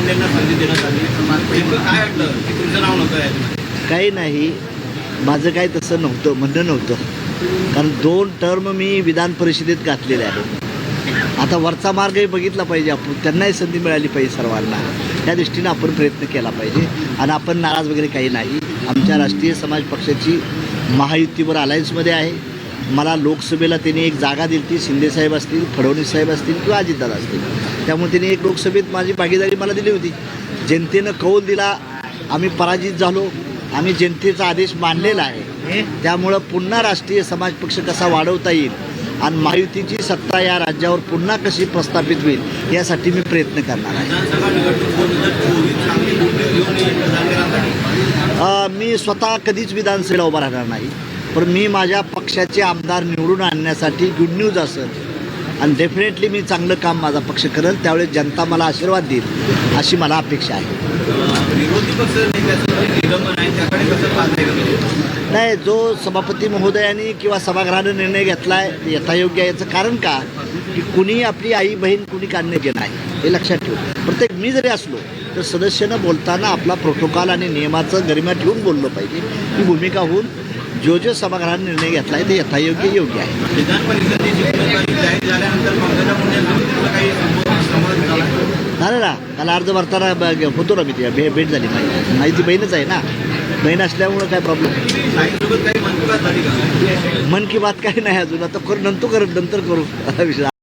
मुंडेंना संधी देण्यात आली. नेमकं म्हणजे काय वाटलं? की तुमचं नाव नव्हतं याच्यामध्ये? काही नाही. माझं काही तसं नव्हतं म्हणणं नव्हतं. कारण दोन टर्म मी विधान परिषदेत घातलेले आहे आता वरचा मार्गही बघितला पाहिजे आपण. त्यांनाही संधी मिळाली पाहिजे सर्वांना. त्या दृष्टीनं आपण प्रयत्न केला पाहिजे. आणि आपण नाराज वगैरे काही नाही. आमच्या राष्ट्रीय समाज पक्षाची महायुतीवर अलायन्समध्ये आहे. मला लोकसभेला त्यांनी एक जागा दिली ती शिंदेसाहेब असतील फडणवीस साहेब असतील किंवा अजितदादा असतील. त्यामुळे त्यांनी एक लोकसभेत माझी भागीदारी मला दिली होती. जनतेनं कौल दिला. आम्ही पराजित झालो. आम्ही जनतेचा आदेश मानलेला आहे. त्यामुळं पुन्हा राष्ट्रीय समाज पक्ष कसा वाढवता येईल आणि महायुतीची सत्ता या राज्यावर पुन्हा कशी प्रस्थापित होईल यासाठी मी प्रयत्न करणार आहे. मी स्वतः कधीच विधानसभेला उभा राहणार नाही. पण मी माझ्या पक्षाचे आमदार निवडून आणण्यासाठी गुड न्यूज असेल. आणि डेफिनेटली मी चांगलं काम माझा पक्ष करेल त्यावेळेस जनता मला आशीर्वाद देईल अशी मला अपेक्षा आहे. विरोधी पक्ष नेत्याचं जे निलंबन आहे त्याकडे कसं पाहताय का तुम्ही? नाही जो सभापती महोदयांनी किंवा सभागृहानं निर्णय घेतला आहे यथायोग्य आहे. याचं कारण का? की कुणी आपली आई बहीण कुणी काढण्याचे नाही हे लक्षात ठेवू. प्रत्येक मी जरी असलो तर सदस्यानं बोलताना आपला प्रोटोकॉल आणि नियमाचं गरिमा ठेवून बोललं पाहिजे. ही भूमिका होऊन जो जो सभागृहाने निर्णय घेतला आहे ते यथायोग्य योग्य आहे. विधान परिषदेची झाल्यानंतर झाला? ना काल अर्ज भरताना होतो ना मी ते भे भेट झाली माझी ती बहीणच आहे ना. बहीण असल्यामुळं काय प्रॉब्लेम मन की बात काही नाही अजून आता करू नंतर करू नंतर करू. विषय.